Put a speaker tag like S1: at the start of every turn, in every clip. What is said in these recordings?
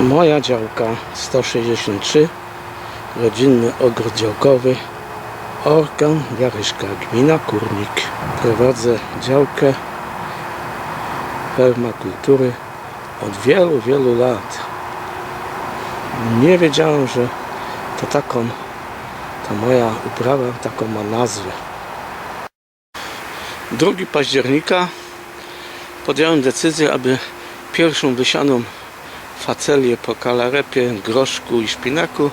S1: Moja działka 163 Rodzinny ogród działkowy Orkan Jaryszka Gmina Kurnik. Prowadzę działkę permakultury od wielu, wielu lat. Nie wiedziałem, że to taką ta moja uprawa taką ma nazwę. 2 października podjąłem decyzję, aby pierwszą wysianą facelię po kalarepie, groszku i szpinaku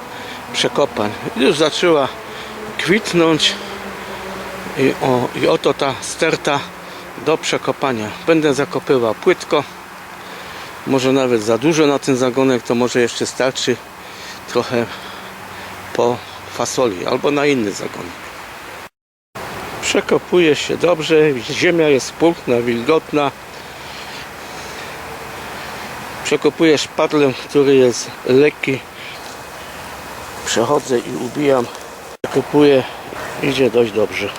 S1: przekopać. Już zaczęła kwitnąć i, o, i oto ta sterta do przekopania. Będę zakopywał płytko. Może nawet za dużo na ten zagonek, to może jeszcze starczy trochę po fasoli albo na inny zagonek. Przekopuje się dobrze, ziemia jest pulchna, wilgotna. Przekopuję szpadlem, który jest lekki. Przechodzę i ubijam. Przekopuję, idzie dość dobrze.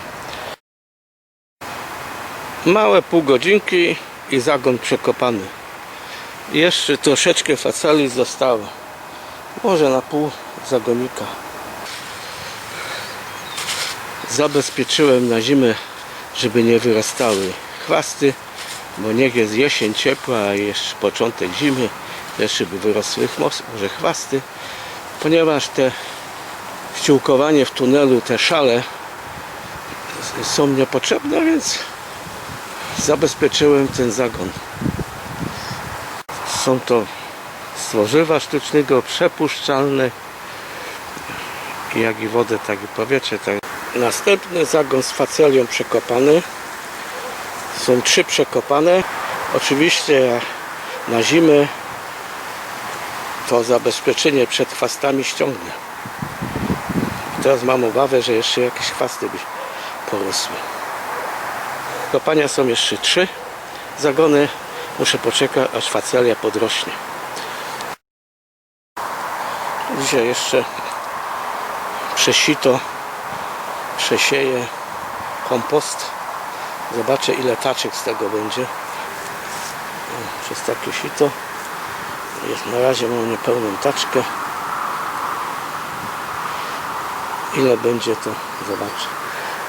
S1: Małe pół godzinki i zagon przekopany. Jeszcze troszeczkę faceli zostało. Może na pół zagonika. Zabezpieczyłem na zimę, żeby nie wyrastały chwasty, bo niech jest jesień ciepła, a jeszcze początek zimy, jeszcze by wyrosły chmos- może chwasty, ponieważ te ściółkowanie w tunelu, te szale są niepotrzebne, więc zabezpieczyłem ten zagon. Są to stworzywa sztucznego, przepuszczalne, jak i wodę, tak i powietrze. Tak. Następny zagon z facelią przekopany. Są trzy przekopane. Oczywiście na zimę to zabezpieczenie przed chwastami ściągnę. Teraz mam obawę, że jeszcze jakieś chwasty by porosły. Kopania są jeszcze trzy zagony. Muszę poczekać, aż facelia podrośnie. Dzisiaj jeszcze przesito, przesieję kompost. Zobaczę ile taczek z tego będzie. Przez takie sito. Jest, na razie mam niepełną taczkę. Ile będzie to zobaczę.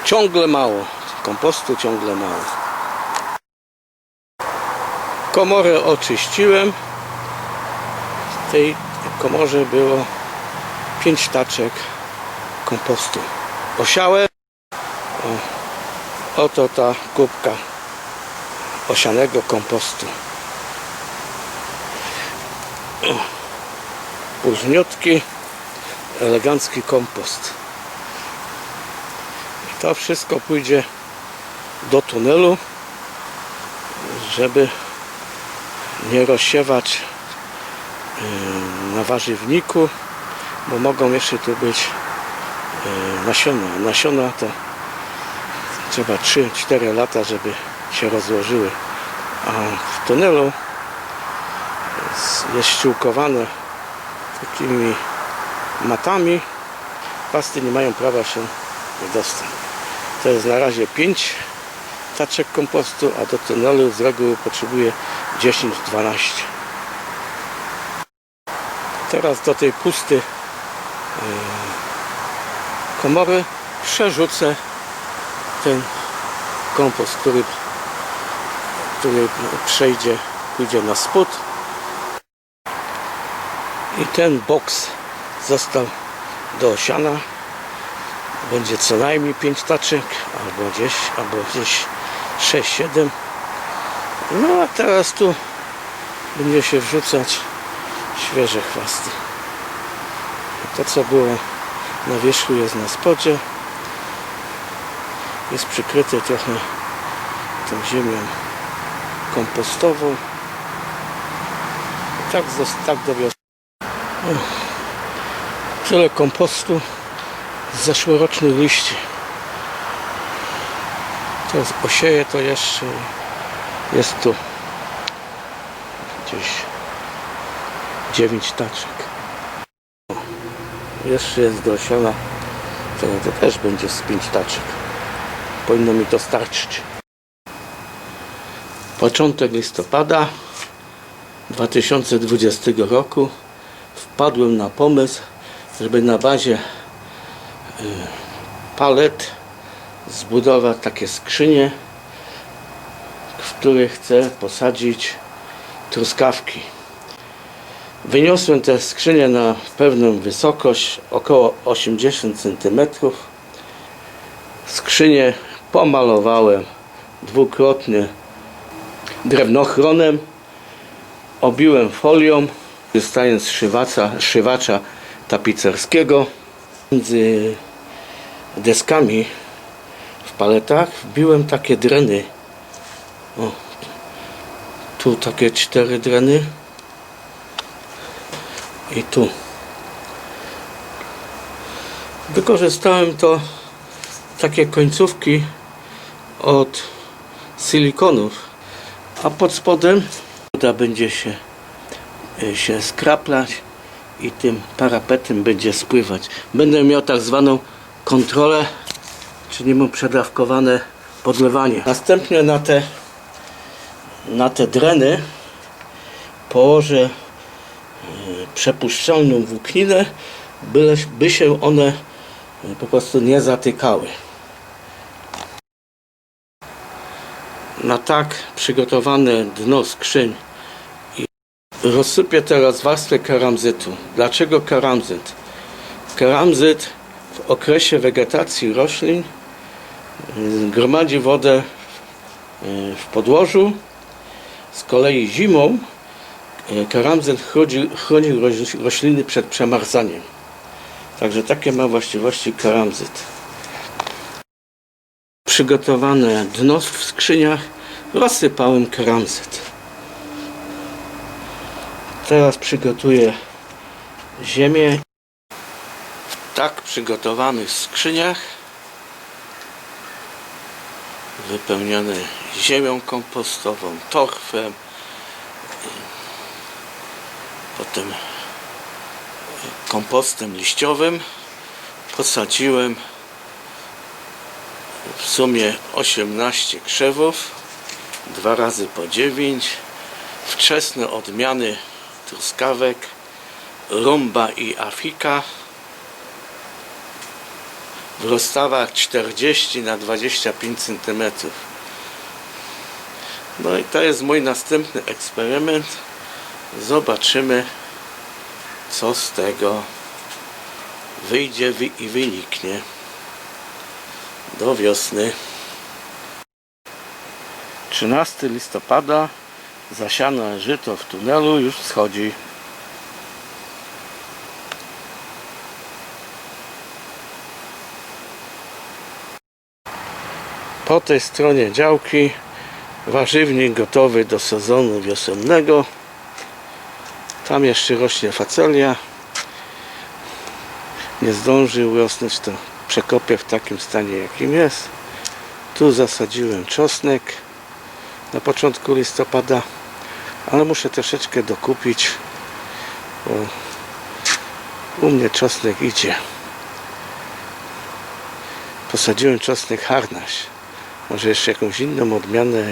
S1: Ciągle mało. Kompostu ciągle mało. Komorę oczyściłem. W tej komorze było 5 taczek kompostu. Osiałem. Oto ta kubka osianego kompostu. Późniutki, elegancki kompost. I to wszystko pójdzie do tunelu, żeby nie rozsiewać yy, na warzywniku, bo mogą jeszcze tu być yy, nasiona. Nasiona to trzeba 3-4 lata, żeby się rozłożyły. A w tunelu jest- ściółkowane takimi matami. Pasty nie mają prawa się dostać. To jest na razie 5 taczek kompostu, a do tunelu z reguły potrzebuje 10-12. Teraz do tej pustej yy, komory przerzucę ten kompost, który, który przejdzie, pójdzie na spód. I ten boks został do osiana. Będzie co najmniej 5 taczek, albo gdzieś, albo gdzieś 6-7. No a teraz tu będzie się wrzucać świeże chwasty. To co było na wierzchu jest na spodzie. Jest przykryte trochę tą ziemią kompostową. Tak, zos- tak do wiosny. Tyle kompostu z zeszłorocznych liści. Teraz posieję to jeszcze. Jest tu gdzieś 9 taczek. Jeszcze jest do osiana. To, to też będzie z 5 taczek. Powinno mi to starczyć. Początek listopada 2020 roku. wpadłem na pomysł, żeby na bazie y, palet zbudować takie skrzynie, w których chcę posadzić truskawki. Wyniosłem te skrzynie na pewną wysokość, około 80 cm. Skrzynię pomalowałem dwukrotnie drewnochronem, obiłem folią, korzystając z szywacza, szywacza tapicerskiego. Między deskami w paletach wbiłem takie dreny. O, tu takie cztery dreny i tu. Wykorzystałem to takie końcówki od silikonów, a pod spodem woda będzie się, y, się skraplać i tym parapetem będzie spływać. Będę miał tak zwaną kontrolę, czyli mu przedawkowane podlewanie. Następnie na te, na te dreny położę y, przepuszczalną włókninę, by, by się one y, po prostu nie zatykały. Na tak przygotowane dno skrzyń rozsypię teraz warstwę keramzytu. Dlaczego keramzyt? Keramzyt w okresie wegetacji roślin y, gromadzi wodę y, w podłożu. Z kolei zimą y, keramzyt chroni, chroni roś- rośliny przed przemarzaniem. Także takie ma właściwości keramzyt. Przygotowane dno w skrzyniach rozsypałem keramzyt. Teraz przygotuję ziemię. W tak przygotowanych skrzyniach wypełnione ziemią kompostową, torfem, potem kompostem liściowym posadziłem w sumie 18 krzewów, dwa razy po 9, wczesne odmiany truskawek, rumba i afika w rozstawach 40 na 25 cm. No i to jest mój następny eksperyment. Zobaczymy, co z tego wyjdzie wy- i wyniknie do wiosny. 13 listopada zasiane żyto w tunelu już schodzi. Po tej stronie działki warzywnik gotowy do sezonu wiosennego. Tam jeszcze rośnie facelia. Nie zdąży urosnąć to przekopię w takim stanie jakim jest. Tu zasadziłem czosnek na początku listopada, ale muszę troszeczkę dokupić, bo u mnie czosnek idzie. Posadziłem czosnek harnaś. Może jeszcze jakąś inną odmianę.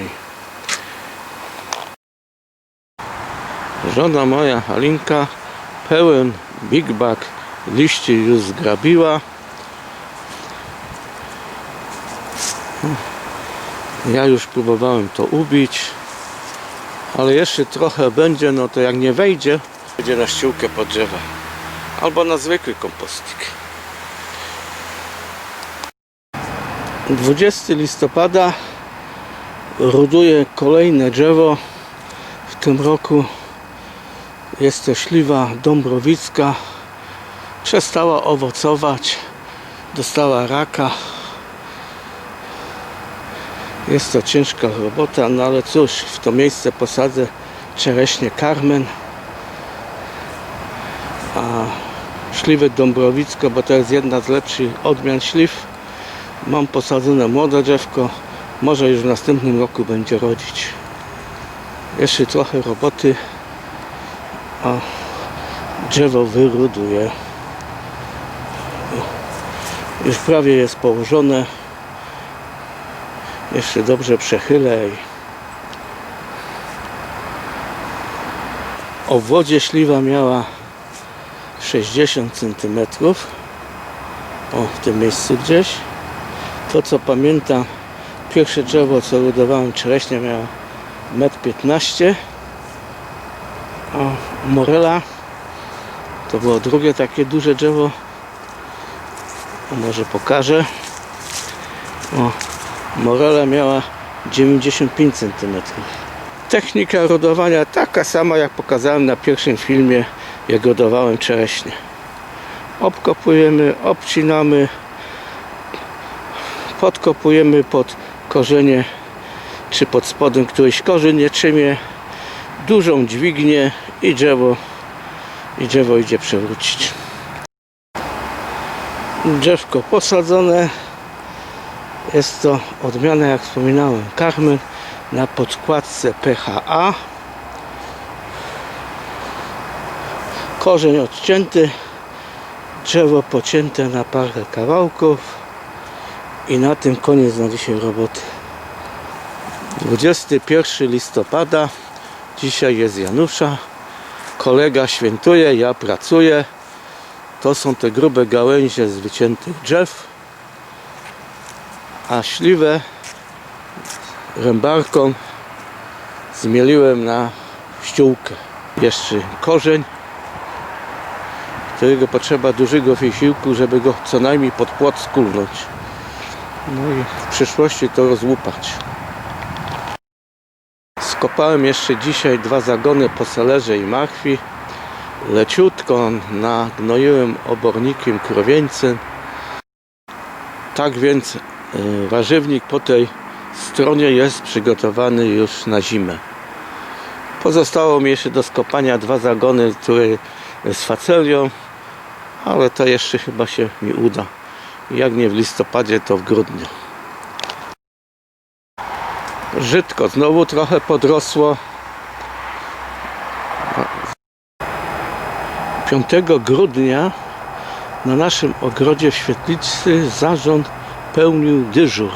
S1: Żona moja Halinka pełen big bag liści już zgrabiła. Ja już próbowałem to ubić, ale jeszcze trochę będzie, no to jak nie wejdzie, będzie na ściółkę pod drzewa albo na zwykły kompostik. 20 listopada roduje kolejne drzewo. W tym roku jest to śliwa dąbrowicka. Przestała owocować, dostała raka. Jest to ciężka robota, no ale cóż, w to miejsce posadzę czereśnie Carmen, a śliwę Dąbrowicko, bo to jest jedna z lepszych odmian śliw. Mam posadzone młode drzewko, może już w następnym roku będzie rodzić. Jeszcze trochę roboty, a drzewo wyroduje. Już prawie jest położone. Jeszcze dobrze przechylę o wodzie śliwa miała 60 cm. O, w tym miejscu gdzieś. To co pamiętam, pierwsze drzewo co budowałem czereśnia miało 1,15 m. O, morela to było drugie takie duże drzewo. Może pokażę. O, morela miała 95 cm. Technika rodowania taka sama jak pokazałem na pierwszym filmie jak rodowałem czereśnie. Obkopujemy, obcinamy, podkopujemy pod korzenie czy pod spodem któryś korzeń nie trzymie, dużą dźwignię i drzewo i drzewo idzie przewrócić. Drzewko posadzone. Jest to odmiana, jak wspominałem, karmy na podkładce PHA. Korzeń odcięty, drzewo pocięte na parę kawałków i na tym koniec na dzisiaj roboty. 21 listopada, dzisiaj jest Janusza, kolega świętuje, ja pracuję. To są te grube gałęzie z wyciętych drzew, a śliwę rębarką zmieliłem na ściółkę. Jeszcze korzeń, którego potrzeba dużego wysiłku, żeby go co najmniej pod płot skulnąć. No i w przyszłości to rozłupać. Skopałem jeszcze dzisiaj dwa zagony po selerze i marchwi. Leciutko nagnoiłem obornikiem krowieńcem. Tak więc warzywnik po tej stronie jest przygotowany już na zimę. Pozostało mi jeszcze do skopania dwa zagony, które z facelią, ale to jeszcze chyba się mi uda. Jak nie w listopadzie, to w grudniu. Żytko znowu trochę podrosło. 5 grudnia na naszym ogrodzie w Świetlicy zarząd pełnił dyżur.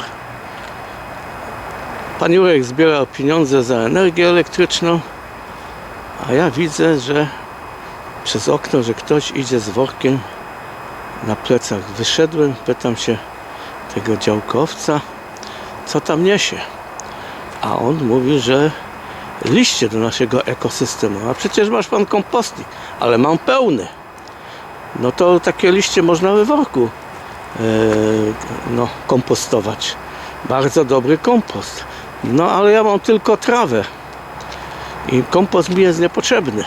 S1: Pan Jurek zbierał pieniądze za energię elektryczną, a ja widzę, że przez okno, że ktoś idzie z workiem na plecach. Wyszedłem, pytam się tego działkowca, co tam niesie. A on mówi, że liście do naszego ekosystemu. A przecież masz pan kompostnik, ale mam pełny. No to takie liście można we worku no, kompostować. Bardzo dobry kompost. No ale ja mam tylko trawę. I kompost mi jest niepotrzebny.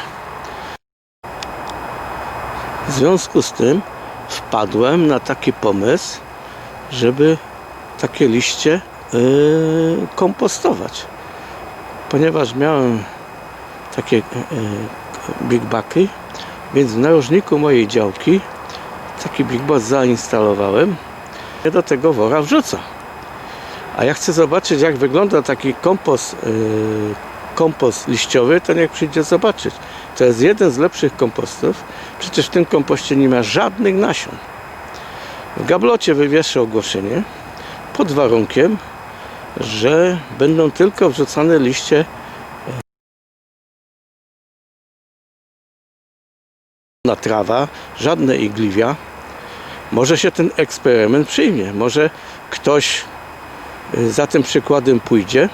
S1: W związku z tym wpadłem na taki pomysł, żeby takie liście yy, kompostować. Ponieważ miałem takie yy, big baki, więc w narożniku mojej działki taki big box zainstalowałem i do tego wora wrzucam. A jak chcę zobaczyć jak wygląda taki kompost, yy, kompost liściowy, to niech przyjdzie zobaczyć. To jest jeden z lepszych kompostów. Przecież w tym kompoście nie ma żadnych nasion. W gablocie wywieszę ogłoszenie pod warunkiem, że będą tylko wrzucane liście na trawa, żadne igliwia. Może się ten eksperyment przyjmie. Może ktoś y, za tym przykładem pójdzie.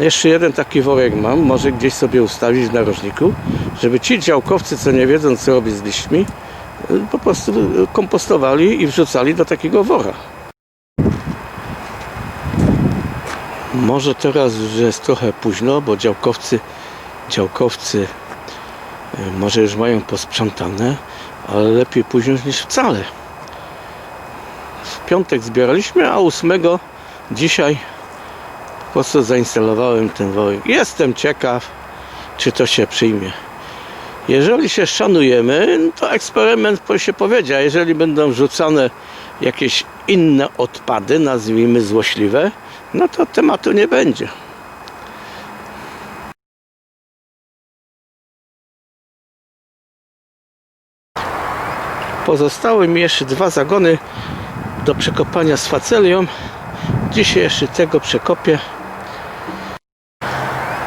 S1: Jeszcze jeden taki worek mam, może gdzieś sobie ustawić w narożniku, żeby ci działkowcy, co nie wiedzą co robić z liśćmi, y, po prostu y, kompostowali i wrzucali do takiego wora. Może teraz już jest trochę późno, bo działkowcy, działkowcy może już mają posprzątane, ale lepiej późno niż wcale. W piątek zbieraliśmy, a ósmego dzisiaj po prostu zainstalowałem ten worek. Jestem ciekaw, czy to się przyjmie. Jeżeli się szanujemy, to eksperyment się powiedzie. A jeżeli będą wrzucane jakieś inne odpady, nazwijmy złośliwe, no to tematu nie będzie. Pozostały mi jeszcze dwa zagony do przekopania z facelią. Dzisiaj jeszcze tego przekopię.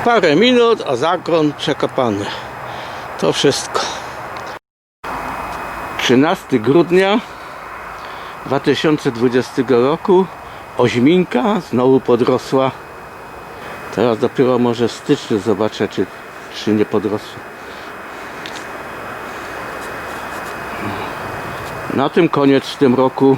S1: Parę minut, a zagon przekopany. To wszystko. 13 grudnia 2020 roku oźminka znowu podrosła. Teraz dopiero może w styczniu zobaczę, czy, czy nie podrosła. Na tym koniec w tym roku.